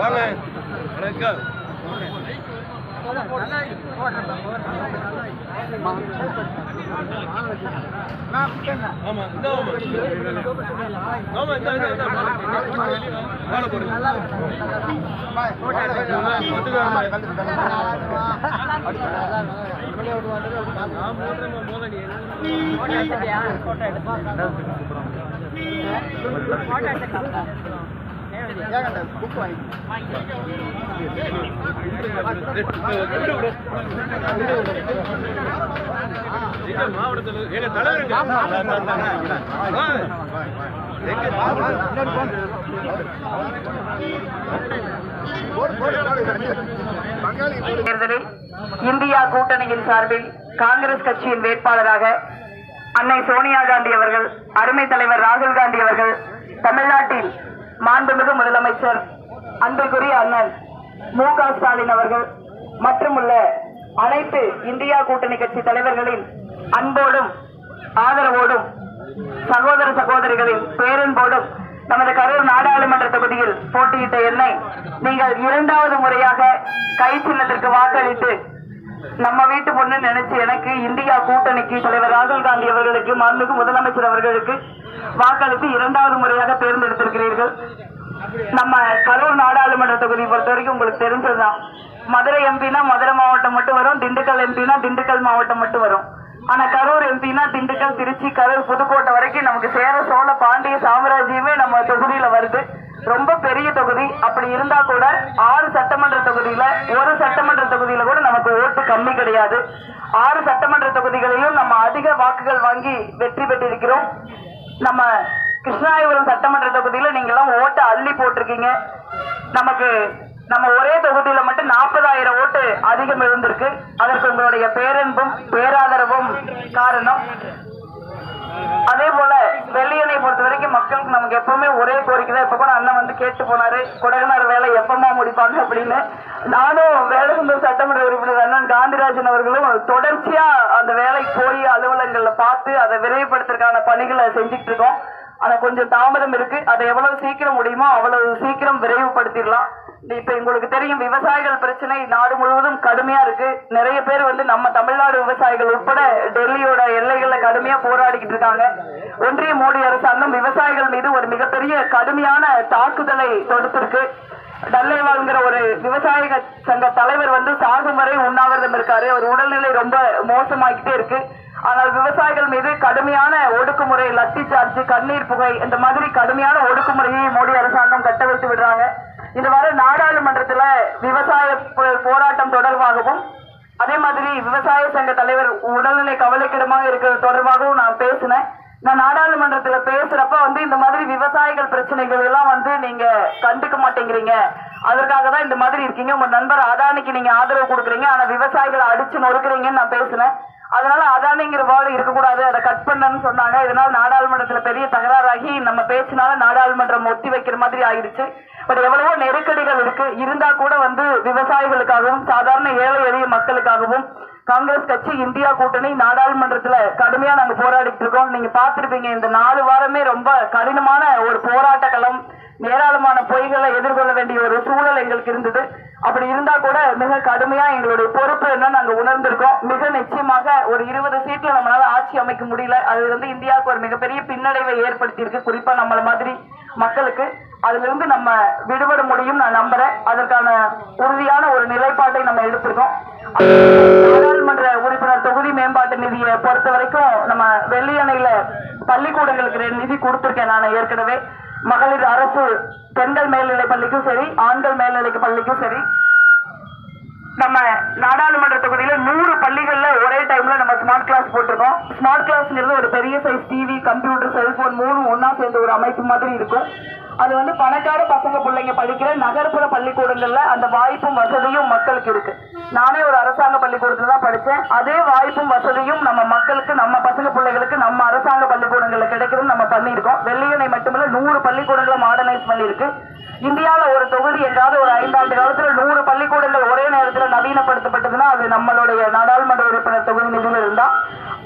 வாங்க வணக்கம். ஆமா இந்த ஆமா ஆமா இந்த இந்த இந்த வாழ போடுங்க எங்க எங்க தலைவருங்க தேர்தலில் இந்தியா கூட்டணியின் சார்பில் காங்கிரஸ் கட்சியின் வேட்பாளராக அன்னை சோனியா காந்தி அவர்கள் அருமை தலைவர் ராகுல் காந்தி அவர்கள் தமிழ்நாட்டில் மாண்புமிகு முதலமைச்சர் அன்புக்குரிய அண்ணன் மு க ஸ்டாலின் அவர்கள் மற்றும் உள்ள அனைத்து இந்தியா கூட்டணி கட்சி தலைவர்களின் அன்போடும் ஆதரவோடும் சகோதர சகோதரிகளின் பேரன்போடும் நமது கரூர் நாடாளுமன்ற தொகுதியில் போட்டியிட்ட என்னை நீங்கள் இரண்டாவது முறையாக கை சின்னத்திற்கு வாக்களித்து நம்ம வீட்டு பொண்ணு நினைச்சு எனக்கு இந்தியா கூட்டணிக்கு தலைவர் ராகுல் காந்தி அவர்களுக்கு மாண்புமிகு முதலமைச்சர் அவர்களுக்கு வாக்களித்து இரண்டாவது முறையாக தேர்ந்தெடுத்திருக்கிறீர்கள். நம்ம கரூர் நாடாளுமன்ற தொகுதி பொறுத்த வரைக்கும் உங்களுக்கு தெரிஞ்சதுதான். மதுரை எம்பினா மதுரை மாவட்டம் மட்டும் வரும் திண்டுக்கல் எம்பினா திண்டுக்கல் மாவட்டம் மட்டும் வரும். ஆனா கரூர் எம்பினா திண்டுக்கல் திருச்சி கரூர் புதுக்கோட்டை வரைக்கும் நமக்கு சேர சோழ பாண்டிய சாம்ராஜ்யமே நம்ம தொகுதியில வருது. ரொம்ப பெரிய தொகுதி. அப்படி இருந்தா கூட ஆறு சட்டமன்ற தொகுதியில ஒரு சட்டமன்ற தொகுதியில கூட தன்மை கம்மி கிடையாது. ஆறு சட்டமன்ற தொகுதிகளிலும் நம்ம அதிக வாக்குகள் வாங்கி வெற்றி பெற்றிருக்கிறோம். நம்ம கிருஷ்ணாயபுரம் சட்டமன்ற தொகுதியில நீங்க எல்லாம் ஓட்டு அள்ளி போட்டிருக்கீங்க. நமக்கு நம்ம ஒரே தொகுதியில மட்டும் நாற்பதாயிரம் ஓட்டு அதிகம் இருந்திருக்கு. அதற்கு உங்களுடைய பேரன்பும் பேராதரவும் காரணம். அதே போல வெள்ளியனை பொறுத்த வரைக்கும் மக்களுக்கு நமக்கு எப்பவுமே ஒரே கோரிக்கை தான். இப்ப கூட அண்ணன் வந்து கேட்டு போனாரு கொடகனார் வேலை எப்பமா முடிப்பாங்க? அப்படின்னு. நானும் வேடசுந்தர் சட்டமன்ற உறுப்பினர் அண்ணன் காந்திராஜன் அவர்களும் தொடர்ச்சியா அந்த வேலைக்கு போய் அலுவலகங்கள்ல பார்த்து அதை விரைவுபடுத்துறதுக்கான பணிகளை செஞ்சுட்டு இருக்கோம். ஆனா கொஞ்சம் தாமதம் இருக்கு. அதை எவ்வளவு சீக்கிரம் முடியுமோ அவ்வளவு சீக்கிரம் விரைவுபடுத்திடலாம். இப்ப உங்களுக்கு தெரியும் விவசாயிகள் பிரச்சனை நாடு முழுவதும் கடுமையா இருக்கு. நிறைய பேர் வந்து நம்ம தமிழ்நாடு விவசாயிகள் உட்பட டெல்லியோட எல்லைகள்ல கடுமையா போராடிக்கிட்டு இருக்காங்க. ஒன்றிய மோடி அரசாங்கம் விவசாயிகள் மீது ஒரு மிகப்பெரிய கடுமையான தாக்குதலை தொடுத்திருக்கு. டல்லேவால்ங்கிற ஒரு விவசாய சங்க தலைவர் வந்து சாகும் வரை உண்ணாவிரதம் இருக்காரு. அவர் உடல்நிலை ரொம்ப மோசமாகிட்டே இருக்கு. ஆனால் விவசாயிகள் மீது கடுமையான ஒடுக்குமுறை லத்தி சார்ஜ் கண்ணீர் புகை இந்த மாதிரி கடுமையான ஒடுக்குமுறையை மோடி அரசாங்கம் கட்ட வைத்து விடுறாங்க. இந்த வர நாடாளுமன்றத்துல விவசாய போ- போராட்டம் தொடர்பாகவும் அதே மாதிரி விவசாய சங்க தலைவர் உடல்நிலை கவலைக்கிடமாக இருக்கிறது தொடர்பாகவும் நான் பேசினேன். நான் நாடாளுமன்றத்துல பேசுறப்ப வந்து இந்த மாதிரி விவசாயிகள் பிரச்சனைகள் எல்லாம் வந்து நீங்க கண்டுக்க மாட்டேங்கிறீங்க. அதற்காக தான் இந்த மாதிரி இருக்கீங்க. உங்க நண்பர் அதானிக்கு நீங்க ஆதரவு கொடுக்குறீங்க. ஆனா விவசாயிகளை அடிச்சு நொறுக்குறீங்கன்னு நான் பேசினேன். அதனால அதானிங்கிற வேர்டு இருக்கக்கூடாது. அதை கட் பண்ணன்னு சொன்னாங்க. இதனால நாடாளுமன்றத்துல பெரிய தகராறாகி நம்ம பேச்சினால நாடாளுமன்றம் ஒத்தி வைக்கிற மாதிரி ஆயிடுச்சு. பட் எவ்வளவோ நெருக்கடிகள் இருக்கு. இருந்தா கூட வந்து விவசாயிகளுக்காகவும் சாதாரண ஏழை எளிய மக்களுக்காகவும் காங்கிரஸ் கட்சி இந்தியா கூட்டணி நாடாளுமன்றத்துல கடுமையா நாங்க போராடிட்டு இருக்கோம். நீங்க பார்த்திருப்பீங்க இந்த நாலு வாரமே ரொம்ப கடினமான ஒரு போராட்ட களம் ஏராளமான பொய்களை எதிர்கொள்ள வேண்டிய ஒரு சூழல் எங்களுக்கு இருந்தது. அப்படி இருந்தா கூட மிக கடுமையா எங்களுடைய பொறுப்பு என்ன நாங்க உணர்ந்திருக்கோம். மிக நிச்சயமாக ஒரு இருபது சீட்ல நம்மளால ஆட்சி அமைக்க முடியல. அது வந்து இந்தியாவுக்கு ஒரு மிகப்பெரிய பின்னடைவை ஏற்படுத்தி இருக்கு குறிப்பா நம்மள மாதிரி மக்களுக்கு. அதுல இருந்து நம்ம விடுபட முடியும் நான் நம்புறேன். அதற்கான உறுதியான ஒரு நிலைப்பாட்டை நம்ம எடுத்திருக்கோம். நாடாளுமன்ற உறுப்பினர் தொகுதி மேம்பாட்டு நிதியை பொறுத்த வரைக்கும் நம்ம வெள்ளியணையில பள்ளிக்கூடங்களுக்கு ரெண்டு நிதி கொடுத்திருக்கேன் நான் ஏற்கனவே. மகளிர் அரசு பெண்கள் மேல்நிலை பள்ளிக்கும் சரி ஆண்கள் மேல்நிலை பள்ளிக்கும் சரி. நம்ம நாடாளுமன்ற தொகுதியில நூறு பள்ளிகள்ல ஒரே டைம்ல நம்ம ஸ்மார்ட் கிளாஸ் போட்டிருக்கோம். ஸ்மார்ட் கிளாஸ்ங்கிறது ஒரு பெரிய சைஸ் டிவி கம்ப்யூட்டர் செல்போன் மூணு ஒன்னா சேர்ந்த ஒரு அமைப்பு மாதிரி இருக்கும். அது வந்து பணக்கார பசங்க பிள்ளைங்க படிக்கிற நகர்ப்புற பள்ளிக்கூடங்கள்ல அந்த வாய்ப்பும் வசதியும் மக்களுக்கு இருக்கு. நானே ஒரு அரசாங்க பள்ளிக்கூடத்துல தான் படித்தேன் அதே வாய்ப்பும் வசதியும் நம்ம மக்களுக்கு நம்ம பசங்க பிள்ளைகளுக்கு நம்ம அரசாங்க பள்ளிக்கூடங்கள்ல கிடைக்கிறது நம்ம பண்ணியிருக்கோம். வெள்ளியனை மட்டுமல்ல நூறு பள்ளிக்கூடங்களை மாடர்னைஸ் பண்ணியிருக்கு. இந்தியாவில் ஒரு தொகுதி எங்காவது ஒரு ஐந்தாண்டு காலத்தில் நூறு பள்ளிக்கூடங்கள் ஒரே நேரத்தில் நவீனப்படுத்தப்பட்டதுன்னா அது நம்மளுடைய நாடாளுமன்ற உறுப்பினர் தொகுதி நிதியில் இருந்தால்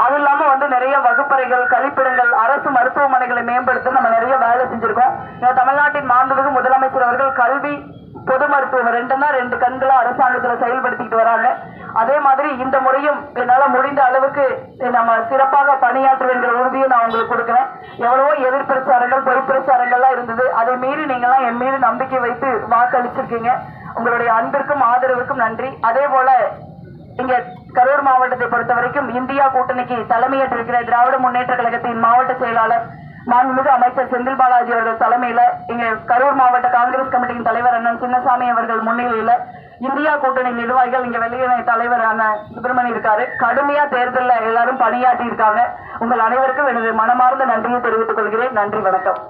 அது இல்லாம வந்து நிறைய வகுப்பறைகள் கழிப்பிடங்கள் அரசு மருத்துவமனைகளை மேம்படுத்த நம்ம நிறைய வேலை செஞ்சிருக்கோம். தமிழ்நாட்டின் மாண்புமிகு முதலமைச்சர் அவர்கள் கல்வி பொது மருத்துவம் ரெண்டுன்னா ரெண்டு கண்களா அரசாங்கத்துல செயல்படுத்திக்கிட்டு வராங்க. அதே மாதிரி இந்த முறையும் என்னால முடிந்த அளவுக்கு நம்ம சிறப்பாக பணியாற்றுவேங்கிற உறுதியை நான் உங்களுக்கு கொடுக்குறேன். எவ்வளவோ எதிர் பிரச்சாரங்கள் பிரச்சாரங்கள்லாம் இருந்தது. அதை மீறி நீங்களாம் என் மீது நம்பிக்கை வைத்து வாக்களிச்சிருக்கீங்க. உங்களுடைய அன்பிற்கும் ஆதரவுக்கும் நன்றி. அதே போல இங்க கரூர் மாவட்டத்தை பொறுத்த வரைக்கும் இந்தியா கூட்டணிக்கு தலைமையேற்றிருக்கிற திராவிட முன்னேற்ற கழகத்தின் மாவட்ட செயலாளர் மாண்புமிகு அமைச்சர் செந்தில் பாலாஜி அவர்கள் தலைமையில இங்க கரூர் மாவட்ட காங்கிரஸ் கமிட்டியின் தலைவர் அண்ணன் சின்னசாமி அவர்கள் முன்னிலையில இந்தியா கூட்டணி நிர்வாகிகள் இங்க வெளியின தலைவரான சுப்பிரமணி இருக்காரு. கடுமையா தேர்தலில் எல்லாரும் பணியாற்றி இருக்காங்க. உங்கள் அனைவருக்கும் எனது மனமார்ந்த நன்றியை தெரிவித்துக் கொள்கிறேன். நன்றி வணக்கம்.